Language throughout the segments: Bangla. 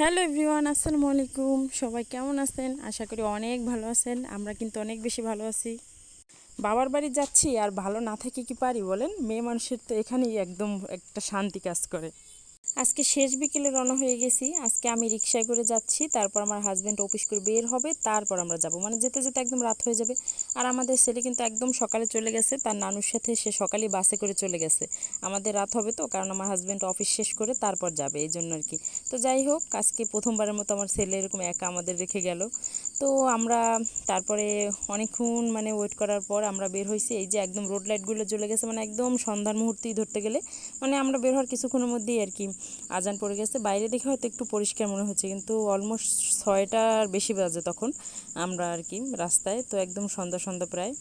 হ্যালো এভরিওয়ান, আসসালামু আলাইকুম। সবাই কেমন আছেন? আশা করি অনেক ভালো আছেন। আমরা কিন্তু অনেক বেশি ভালো আছি। বাবার বাড়ি যাচ্ছি আর ভালো না থেকে কি পারি বলেন? মেয়ে মানুষের তো এখানেই একদম একটা শান্তি কাজ করে। আজকে শেষ বিকেলে রওনা হয়ে গেছি। আজকে আমি রিক্সায় করে যাচ্ছি, তারপর আমার হাজব্যান্ড অফিস করে বের হবে, তারপর আমরা যাব। মানে যেতে যেতে একদম রাত হয়ে যাবে। আর আমাদের ছেলে কিন্তু একদম সকালে চলে গেছে, তার নানুর সাথে সে সকালে বাসে করে চলে গেছে। আমাদের রাত হবে তো, কারণ আমার হাজব্যান্ড অফিস শেষ করে তারপর যাবে এই জন্য আর কি। তো যাই হোক, আজকে প্রথমবারের মতো আমার ছেলে এরকম একা আমাদের রেখে গেল। তো আমরা তারপরে অনেকক্ষণ মানে ওয়েট করার পর আমরা বের হয়েছি এই যে একদম রোড লাইটগুলো জ্বলে গেছে মানে একদম সন্ধ্যার মুহূর্তেই ধরতে গেলে। মানে আমরা বের হওয়ার কিছুক্ষণের মধ্যেই আর কি আজান পড়ে গেছে। বাইরে দেখে হয়তো একটু পরিষ্কার মনে হচ্ছে, কিন্তু অলমোস্ট ছয়টার বেশি বাজে তখন আমরা আর কি রাস্তায়। তো একদম সন্ধ্যা সন্ধ্যা প্রায়।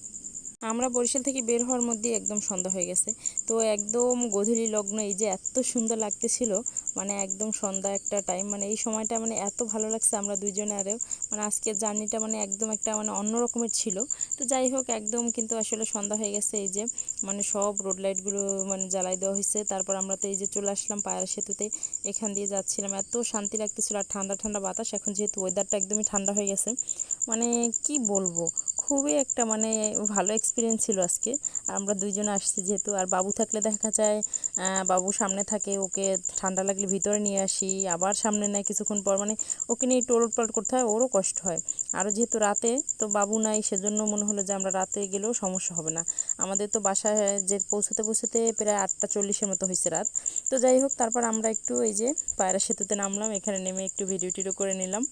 আমরা বরিশাল থেকে বের হওয়ার মধ্যেই একদম সন্ধ্যা হয়ে গেছে। তো একদম গধূলি লগ্ন, এই যে এত সুন্দর লাগতেছিল মানে একদম সন্ধ্যা একটা টাইম মানে এই সময়টা মানে এত ভালো লাগছে আমরা দুইজনে আরও। মানে আজকের জার্নিটা মানে একদম একটা মানে অন্য রকমের ছিল। তো যাই হোক, একদম কিন্তু আসলে সন্ধ্যা হয়ে গেছে, এই যে মানে সব রোড লাইটগুলো মানে জ্বালাই দেওয়া হয়েছে। তারপর আমরা তো এই যে চলে আসলাম পায়রা সেতুতে, এখান দিয়ে যাচ্ছিলাম। এত শান্তি লাগতেছিল আর ঠান্ডা ঠান্ডা বাতাস। এখন যেহেতু ওয়েদারটা একদমই ঠান্ডা হয়ে গেছে মানে কি বলব? খুবই একটা মানে ভালো এক্সপিরিয়েন্স ছিল আজকে। আমরা দুইজন আসছি যেহেতু, আর বাবু থাকলে দেখা যায় বাবু সামনে থাকে, ওকে ঠান্ডা লাগলে ভিতরে নিয়ে আসি, আবার সামনে নেয় কিছুক্ষণ পর মানে ওকে নিয়ে টোল পালট করতে হয়, ওরও কষ্ট হয়। আরও যেহেতু রাতে তো বাবু নাই, সেজন্য মনে হলো যে আমরা রাতে গেলেও সমস্যা হবে না। আমাদের তো বাসায় যে পৌঁছতে পৌঁছতে প্রায় আটটা চল্লিশের মতো হয়েছে রাত। তো যাই হোক, তারপর আমরা একটু এই যে পায়রা সেতুতে নামলাম, এখানে নেমে একটু ভিডিও টিডিও করে নিলাম।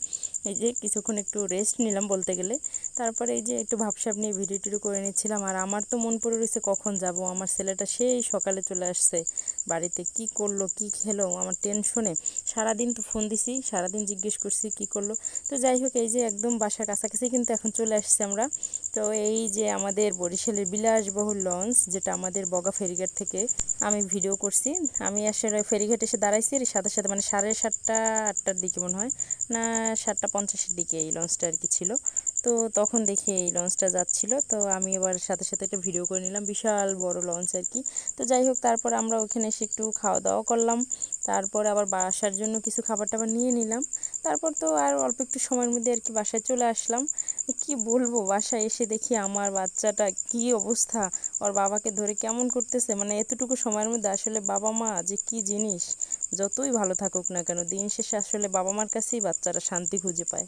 এই যে কিছুক্ষণ একটু রেস্ট নিলাম বলতে গেলে। তারপরে এই যে একটু ভাবসাব নিয়ে ভিডিও টিডিও করে নিচ্ছিলাম। আর আমার তো মন পড়ে রয়েছে কখন যাব? আমার ছেলেটা সেই সকালে চলে আসছে। বাড়িতে কি করল, কি খেলো, আমার টেনশনে। সারাদিন তো ফোন দিছি, সারাদিন জিজ্ঞেস করছি কি করল। তো যাই হোক, এই যে একদম বাসার কাছাকাছি কিন্তু এখন চলে আসছে আমরা। তো এই যে আমাদের বরিশালের বিলাসবহুল লঞ্চ যেটা আমাদের বগা ফেরিঘাট থেকে আমি ভিডিও করছি। আমি আসলে ফেরিঘাট এসে দাঁড়াইছি, এর সাথে সাথে মানে সাড়ে সাতটা, আটটার দিকে মনে হয়, না সাতটা পঞ্চাশের দিকে এই লঞ্চটা আর কি ছিল। তো তখন দেখি এই লঞ্চটা যাচ্ছিল। তো আমি এবার সাথে সাথে একটা ভিডিও করে নিলাম, বিশাল বড় লঞ্চ আর কি। তো যাই হোক, তারপর আমরা ওখানে এসে একটু খাওয়া দাওয়া করলাম। তারপর আবার বাসার জন্য কিছু খাবার টাবার নিয়ে নিলাম। তারপর তো আর অল্প একটু সময়ের মধ্যে আর কি বাসায় চলে আসলাম। কি বলব, বাসায় এসে দেখি আমার বাচ্চাটা কি অবস্থা? ওর বাবাকে ধরে কেমন করতেছে? মানে এতটুকু সময়ের মধ্যে আসলে বাবা মা যে কি জিনিস? যতই ভালো থাকুক না কেন, দিন শেষে আসলে বাবা মার কাছেই বাচ্চারা শান্তি খুঁজে পায়।